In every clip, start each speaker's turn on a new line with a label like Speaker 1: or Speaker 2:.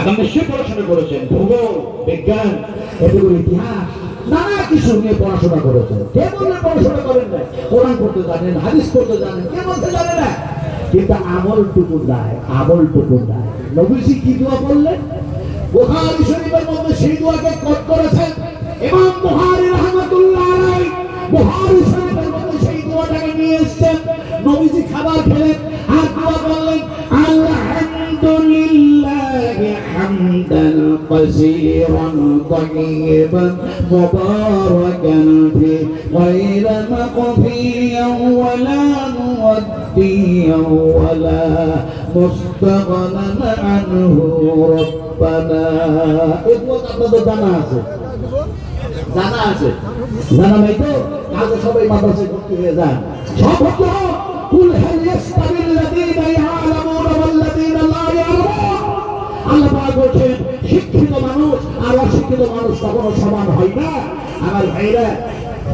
Speaker 1: আপনার নিশ্চয়ই পড়াশোনা করেছেন, ভূগোল, বিজ্ঞান এটুকু ইতিহাস, নানা কিছু নিয়ে পড়াশোনা করেছেন। কে বললে পড়াশোনা করেন না? কোরআন পড়তে জানেন, হাদিস পড়তে জানেন, কে বলতে জানে না? কিন্তু আমল টুকু দেয় আমল টুকু দেয়। নবীজি কি দোয়া বললেন বুখারী শরীফের মধ্যে সেই দোয়াকে কোট করেছেন? ইমাম বুখারী রাহমাতুল্লাহ আলাইহি, বুখারী শরীফের মধ্যে সেই দোয়াটাকে নিয়ে এসেছেন। নবীজি খাবার খেলেন, আর দোয়া বললেন আলহামদুলিল্লাহি হামদান কাসীরান طيبا مباركا فيه غير مقفيا ولا موديا ولا مستغنى عنه ربنا এগুলো আপনাদের জানা আছে জানা আছে জানা নাই তো কাজে সবাই মাদ্রাসায় ভর্তি হয়ে যান সব ভর্তি হোক কুল হাল ইয়াস্তাবিল লাযীনা আমার ভাইরা,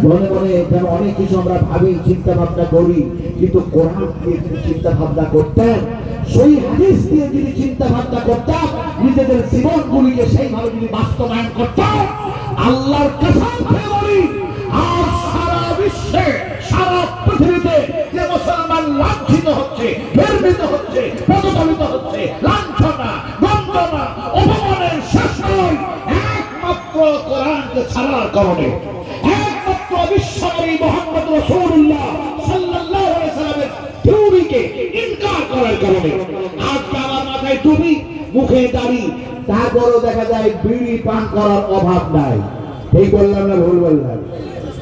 Speaker 1: মনে মনে যেন অনেক কিছু আমরা ভাবি চিন্তা ভাবনা করি, কিন্তু কোরআন দিয়ে যদি চিন্তা ভাবনা করতেন সেই হাদিস দিয়ে যদি চিন্তা ভাবনা করতাম, নিজেদের জীবনগুলিকে সেইভাবে যদি বাস্তবায়ন করতাম, আল্লাহর কসম আজ সারা বিশ্বে, সারা পৃথিবীতে যে মুসলমান লাঞ্ছিত হচ্ছে, নির্মিত হচ্ছে ছাড়ার কারণে। একমাত্র মোহাম্মদ বললাম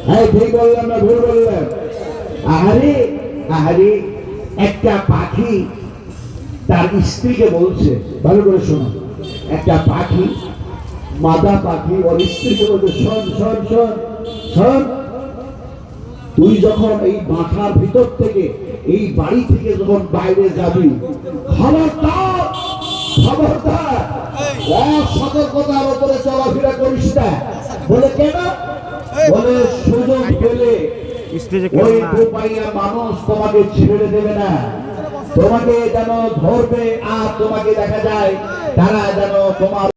Speaker 1: হ্যাঁ বললাম? না ভুল একটা পাখি তার স্ত্রীকে বলছে, ভালো করে শোনো। একটা পাখি মাদা পাখি ওর স্ত্রীকে বলছে শোন শোন শোন শোন। তুই যখন এই মাথার ভিতর থেকে এই বাড়ি থেকে যখন বাইরে যাবি খবরদার খবরদার অসতর্কতার উপরে চলাফেরা করিস না। বলে কেন? বলে সুযোগ পেলে ওই দুপাইয়া মানুষ তোমাকে ছেড়ে দেবে না। তোমাকে যেন ধরবে আর তোমাকে দেখা যায় তারা যেন তোমার